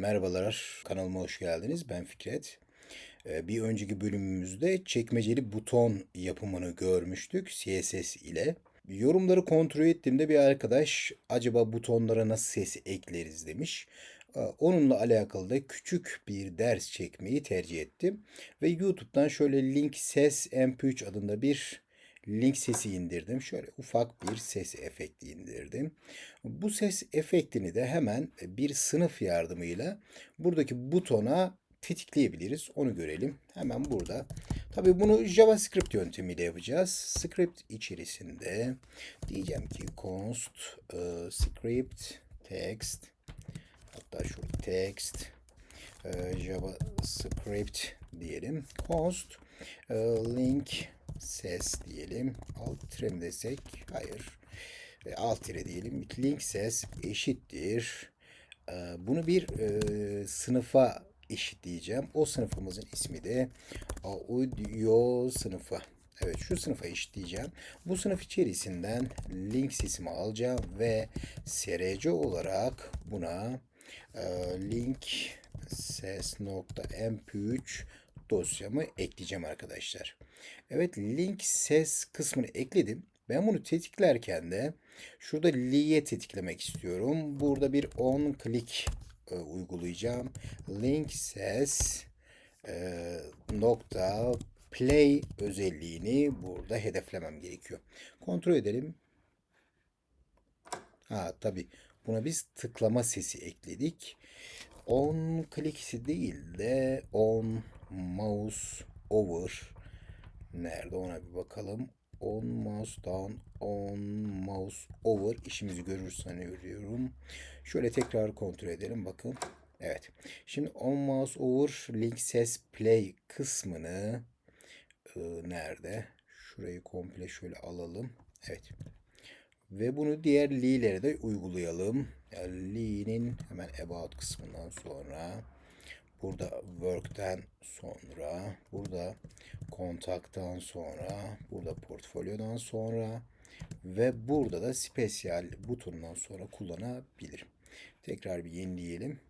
Merhabalar, kanalıma hoş geldiniz. Ben Fikret. Ee, Bir önceki bölümümüzde çekmeceli buton yapımını görmüştük CSS ile. Yorumları kontrol ettiğimde bir arkadaş acaba butonlara nasıl ses ekleriz demiş. Ee, Onunla alakalı da küçük bir ders çekmeyi tercih ettim. Ve YouTube'dan şöyle Link Ses MP3 adında bir link sesi indirdim. Şöyle ufak bir ses efekti indirdim. Bu ses efektini de hemen bir sınıf yardımıyla buradaki butona tetikleyebiliriz. Onu görelim. Hemen burada. Tabii bunu JavaScript yöntemiyle yapacağız. Script içerisinde diyeceğim ki const e, script text hatta şurada text e, JavaScript diyelim. Const e, link ses diyelim. Alt tire desek? Hayır. E, alt tire diyelim. Link ses eşittir. E, bunu bir e, sınıfa eşitleyeceğim. O sınıfımızın ismi de audio sınıfı. Evet şu sınıfa eşitleyeceğim. Bu sınıf içerisinden link sesimi alacağım ve src olarak buna e, link ses.mp3 dosyamı ekleyeceğim arkadaşlar. Evet link ses kısmını ekledim. Ben bunu tetiklerken de şurada li'ye tetiklemek istiyorum. Burada bir on click e, uygulayacağım. Link ses e, nokta play özelliğini burada hedeflemem gerekiyor. Kontrol edelim. Ha tabi buna biz tıklama sesi ekledik. On click değil de on mouse over nerede ona bir bakalım. On mouse down, on mouse over işimizi görür sanıyorum. Şöyle tekrar kontrol edelim bakın. Evet. Şimdi on mouse over link ses play kısmını e, nerede? Şurayı komple şöyle alalım. Evet. Ve bunu diğer li'lere de uygulayalım. Yani li'nin hemen about kısmından sonra burada work'ten sonra burada kontaktan sonra burada portfolyodan sonra ve burada da spesiyal butonundan sonra kullanabilirim. Tekrar bir yenileyelim.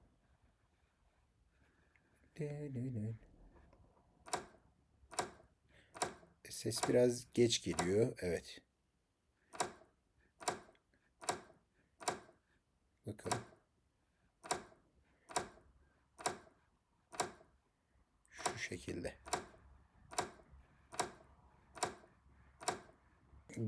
Ses biraz geç geliyor. Evet. Bakın. Şu şekilde.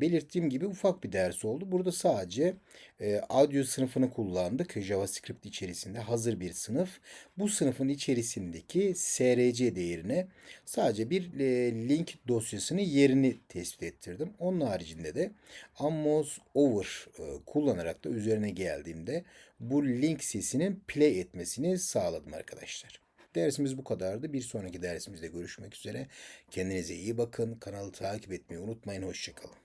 belirttiğim gibi ufak bir ders oldu. Burada sadece e, audio sınıfını kullandık. JavaScript içerisinde hazır bir sınıf. Bu sınıfın içerisindeki src değerine sadece bir e, link dosyasını yerini tespit ettirdim. Onun haricinde de Ammos Over e, kullanarak da üzerine geldiğimde bu link sesinin play etmesini sağladım arkadaşlar. Dersimiz bu kadardı. Bir sonraki dersimizde görüşmek üzere. Kendinize iyi bakın. Kanalı takip etmeyi unutmayın. Hoşçakalın.